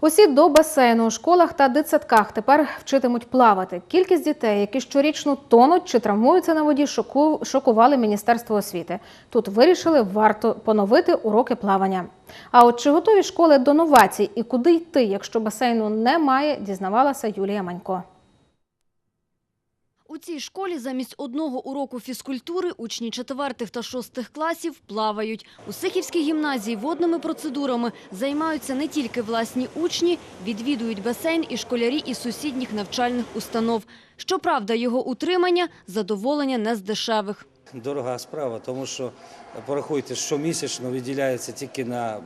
Усі до басейну у школах та дитсадках тепер вчитимуть плавати. Кількість дітей, які щорічно тонуть чи травмуються на воді, шоку- шокували Міністерство освіти. Тут вирішили, варто поновити уроки плавання. А от чи готові школи до новацій і куди йти, якщо басейну немає, дізнавалася Юлія Манько. У цій школі замість одного уроку фізкультури учні четвертих та шостих класів плавають. У Сихівській гімназії водними процедурами займаються не тільки власні учні, відвідують басейн і школярі із сусідніх навчальних установ. Щоправда, його утримання – задоволення не з дешевих. Дорога справа, тому що порахуйте, щомісячно виділяється тільки на е,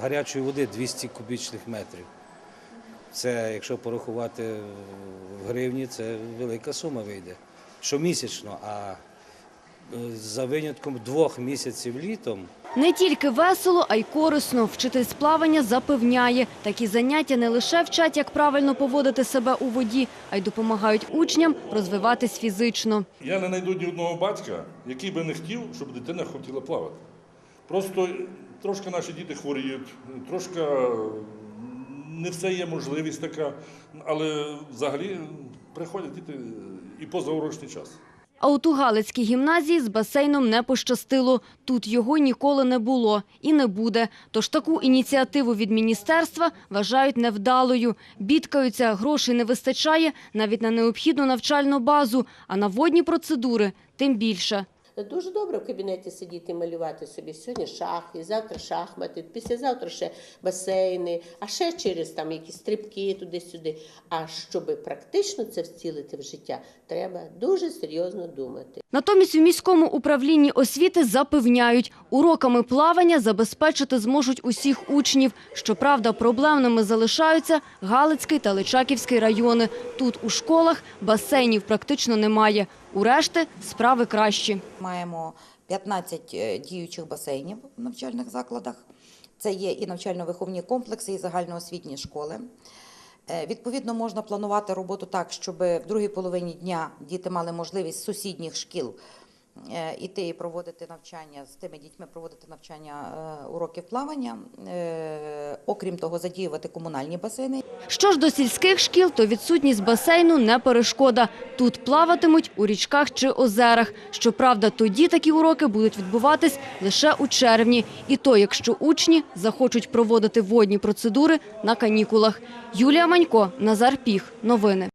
гарячої води 200 кубічних метрів. Це, якщо порахувати в гривні, це велика сума вийде. Щомісячно, а е, за винятком двох місяців літом Не тільки весело, а й корисно. Вчитель з плавання запевняє, такі заняття не лише вчать, як правильно поводити себе у воді, а й допомагають учням розвиватись фізично. Я не знайду ні одного батька, який би не хотів, щоб дитина хотіла плавати. Просто трошки наші діти хворіють, трошки не все є можливість така, але взагалі приходять діти і позаурочний час. А от у Галицькій гімназії з басейном не пощастило. Тут його ніколи не було і не буде. Тож таку ініціативу від міністерства вважають невдалою. Бідкаються, грошей не вистачає навіть на необхідну навчальну базу, а на водні процедури тим більше. Дуже добре в кабінеті сидіти малювати собі. Сьогодні шахи, завтра шахмати, післязавтра ще басейни, а ще через там якісь стрибки туди-сюди. А щоб практично це вцілити в життя, треба дуже серйозно думати. Натомість у міському управлінні освіти запевняють, уроками плавання забезпечити зможуть усіх учнів. Щоправда, проблемними залишаються Галицький та Личаківський райони. Тут у школах басейнів практично немає. У решти справи кращі. Маємо 15 е, діючих басейнів в навчальних закладах. Це є і навчально-виховні комплекси, і загальноосвітні школи. Е, Відповідно, можна планувати роботу так, щоб в другій половині дня діти мали можливість з сусідніх шкіл іти і проводити навчання з тими дітьми, проводити навчання е, уроків плавання. Е, Окрім того, задіювати комунальні басейни. Що ж до сільських шкіл, то відсутність басейну не перешкода. Тут плаватимуть у річках чи озерах. Щоправда, тоді такі уроки будуть відбуватись лише у червні. І то, якщо учні захочуть проводити водні процедури на канікулах. Юлія Манько, Назар Піх. Новини.